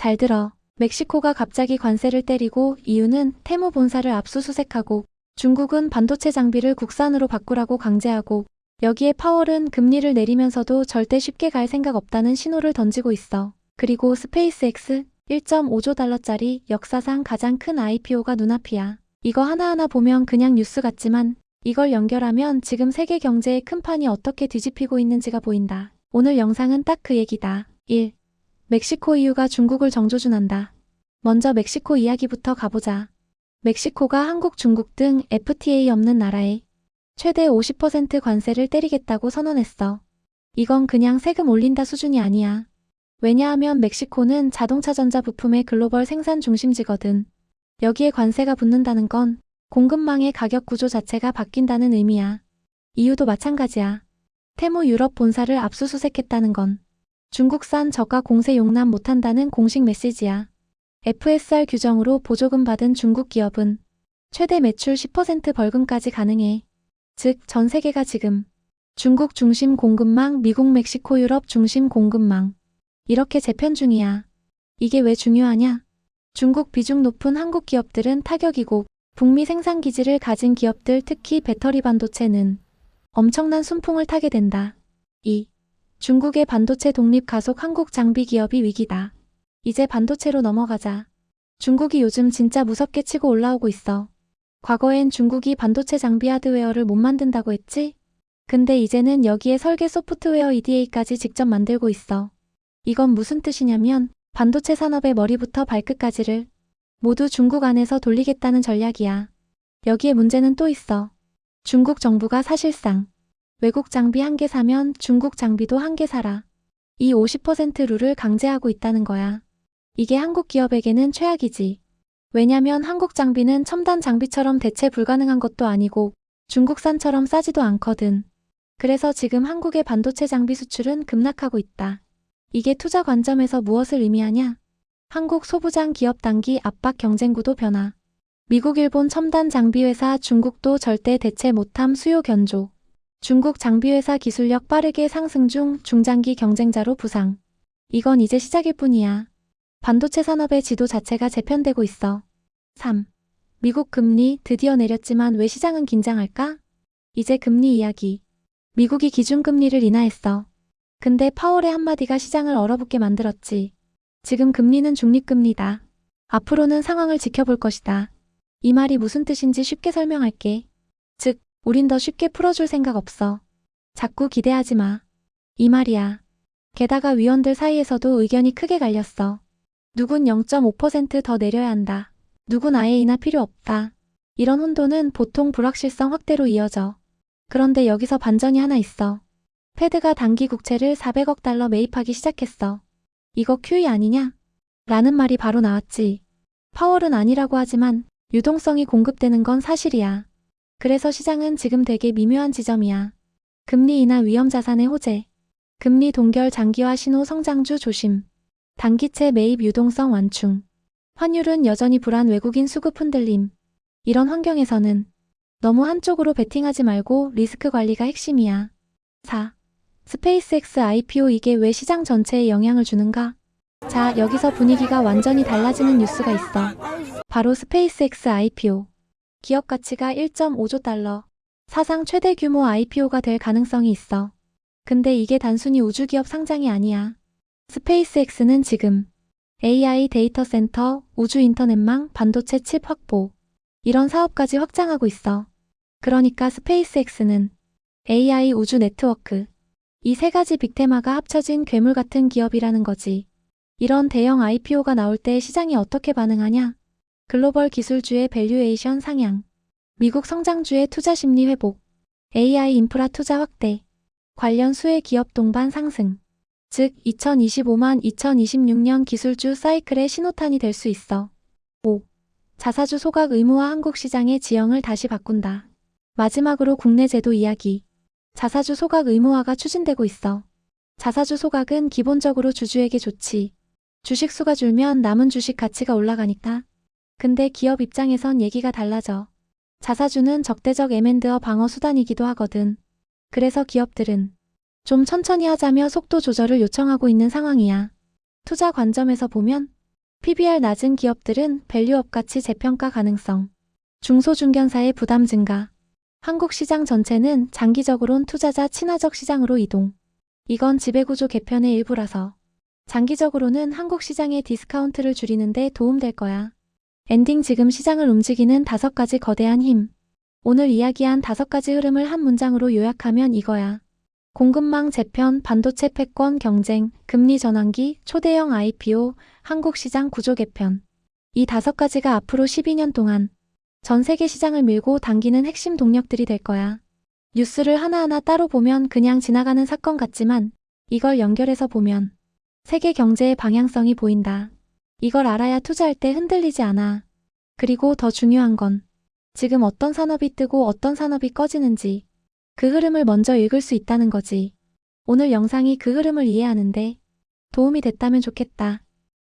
잘 들어. 멕시코가 갑자기 관세를 때리고 이유는 테무 본사를 압수수색하고 중국은 반도체 장비를 국산으로 바꾸라고 강제하고 여기에 파월은 금리를 내리면서도 절대 쉽게 갈 생각 없다는 신호를 던지고 있어. 그리고 스페이스X 1.5조 달러짜리 역사상 가장 큰 IPO가 눈앞이야. 이거 하나하나 보면 그냥 뉴스 같지만 이걸 연결하면 지금 세계 경제의 큰 판이 어떻게 뒤집히고 있는지가 보인다. 오늘 영상은 딱 그 얘기다. 1. 멕시코 EU가 중국을 정조준한다. 먼저 멕시코 이야기부터 가보자. 멕시코가 한국, 중국 등 FTA 없는 나라에 최대 50% 관세를 때리겠다고 선언했어. 이건 그냥 세금 올린다 수준이 아니야. 왜냐하면 멕시코는 자동차 전자 부품의 글로벌 생산 중심지거든. 여기에 관세가 붙는다는 건 공급망의 가격 구조 자체가 바뀐다는 의미야. 이유도 마찬가지야. 테무 유럽 본사를 압수수색했다는 건 중국산 저가 공세 용납 못한다는 공식 메시지야. FSR 규정으로 보조금 받은 중국 기업은 최대 매출 10% 벌금까지 가능해. 즉, 전 세계가 지금 중국 중심 공급망, 미국, 멕시코, 유럽 중심 공급망. 이렇게 재편 중이야. 이게 왜 중요하냐? 중국 비중 높은 한국 기업들은 타격이고 북미 생산 기지를 가진 기업들 특히 배터리 반도체는 엄청난 순풍을 타게 된다. 2. 중국의 반도체 독립 가속 한국 장비 기업이 위기다. 이제 반도체로 넘어가자. 중국이 요즘 진짜 무섭게 치고 올라오고 있어. 과거엔 중국이 반도체 장비 하드웨어를 못 만든다고 했지? 근데 이제는 여기에 설계 소프트웨어 EDA까지 직접 만들고 있어. 이건 무슨 뜻이냐면 반도체 산업의 머리부터 발끝까지를 모두 중국 안에서 돌리겠다는 전략이야. 여기에 문제는 또 있어. 중국 정부가 사실상 외국 장비 한 개 사면 중국 장비도 한 개 사라. 이 50% 룰을 강제하고 있다는 거야. 이게 한국 기업에게는 최악이지. 왜냐면 한국 장비는 첨단 장비처럼 대체 불가능한 것도 아니고 중국산처럼 싸지도 않거든. 그래서 지금 한국의 반도체 장비 수출은 급락하고 있다. 이게 투자 관점에서 무엇을 의미하냐? 한국 소부장 기업 단기 압박 경쟁 구도 변화. 미국, 일본 첨단 장비 회사 중국도 절대 대체 못함 수요 견조. 중국 장비 회사 기술력 빠르게 상승 중 중장기 경쟁자로 부상. 이건 이제 시작일 뿐이야. 반도체 산업의 지도 자체가 재편되고 있어. 3. 미국 금리 드디어 내렸지만 왜 시장은 긴장할까? 이제 금리 이야기. 미국이 기준금리를 인하했어. 근데 파월의 한마디가 시장을 얼어붙게 만들었지. 지금 금리는 중립금리다. 앞으로는 상황을 지켜볼 것이다. 이 말이 무슨 뜻인지 쉽게 설명할게. 즉, 우린 더 쉽게 풀어줄 생각 없어. 자꾸 기대하지 마. 이 말이야. 게다가 위원들 사이에서도 의견이 크게 갈렸어. 누군 0.5%더 내려야 한다. 누군 아예 인하 필요 없다. 이런 혼돈은 보통 불확실성 확대로 이어져. 그런데 여기서 반전이 하나 있어. 패드가 단기 국채를 400억 달러 매입하기 시작했어. 이거 QE 아니냐? 라는 말이 바로 나왔지. 파월은 아니라고 하지만 유동성이 공급되는 건 사실이야. 그래서 시장은 지금 되게 미묘한 지점이야. 금리 인하 위험 자산의 호재. 금리 동결 장기화 신호 성장주 조심. 단기채 매입 유동성 완충. 환율은 여전히 불안 외국인 수급 흔들림. 이런 환경에서는 너무 한쪽으로 베팅하지 말고 리스크 관리가 핵심이야. 4. 스페이스X IPO 이게 왜 시장 전체에 영향을 주는가? 자, 여기서 분위기가 완전히 달라지는 뉴스가 있어. 바로 스페이스X IPO. 기업 가치가 1.5조 달러. 사상 최대 규모 IPO가 될 가능성이 있어. 근데 이게 단순히 우주기업 상장이 아니야. 스페이스X는 지금 AI 데이터 센터, 우주 인터넷망, 반도체 칩 확보. 이런 사업까지 확장하고 있어. 그러니까 스페이스X는 AI 우주 네트워크. 이 세 가지 빅테마가 합쳐진 괴물 같은 기업이라는 거지. 이런 대형 IPO가 나올 때 시장이 어떻게 반응하냐? 글로벌 기술주의 밸류에이션 상향. 미국 성장주의 투자 심리 회복. AI 인프라 투자 확대. 관련 수혜 기업 동반 상승. 즉 2025만 2026년 기술주 사이클의 신호탄이 될 수 있어. 5. 자사주 소각 의무화 한국 시장의 지형을 다시 바꾼다. 마지막으로 국내 제도 이야기. 자사주 소각 의무화가 추진되고 있어. 자사주 소각은 기본적으로 주주에게 좋지. 주식 수가 줄면 남은 주식 가치가 올라가니까. 근데 기업 입장에선 얘기가 달라져. 자사주는 적대적 M&A 방어 수단이기도 하거든. 그래서 기업들은 좀 천천히 하자며 속도 조절을 요청하고 있는 상황이야. 투자 관점에서 보면 PBR 낮은 기업들은 밸류업 가치 재평가 가능성. 중소중견사의 부담 증가. 한국 시장 전체는 장기적으론 투자자 친화적 시장으로 이동. 이건 지배구조 개편의 일부라서. 장기적으로는 한국 시장의 디스카운트를 줄이는 데 도움될 거야. 엔딩 지금 시장을 움직이는 다섯 가지 거대한 힘. 오늘 이야기한 다섯 가지 흐름을 한 문장으로 요약하면 이거야. 공급망 재편, 반도체 패권 경쟁, 금리 전환기, 초대형 IPO, 한국 시장 구조 개편. 이 다섯 가지가 앞으로 12년 동안 전 세계 시장을 밀고 당기는 핵심 동력들이 될 거야. 뉴스를 하나하나 따로 보면 그냥 지나가는 사건 같지만 이걸 연결해서 보면 세계 경제의 방향성이 보인다. 이걸 알아야 투자할 때 흔들리지 않아. 그리고 더 중요한 건 지금 어떤 산업이 뜨고 어떤 산업이 꺼지는지 그 흐름을 먼저 읽을 수 있다는 거지. 오늘 영상이 그 흐름을 이해하는데 도움이 됐다면 좋겠다.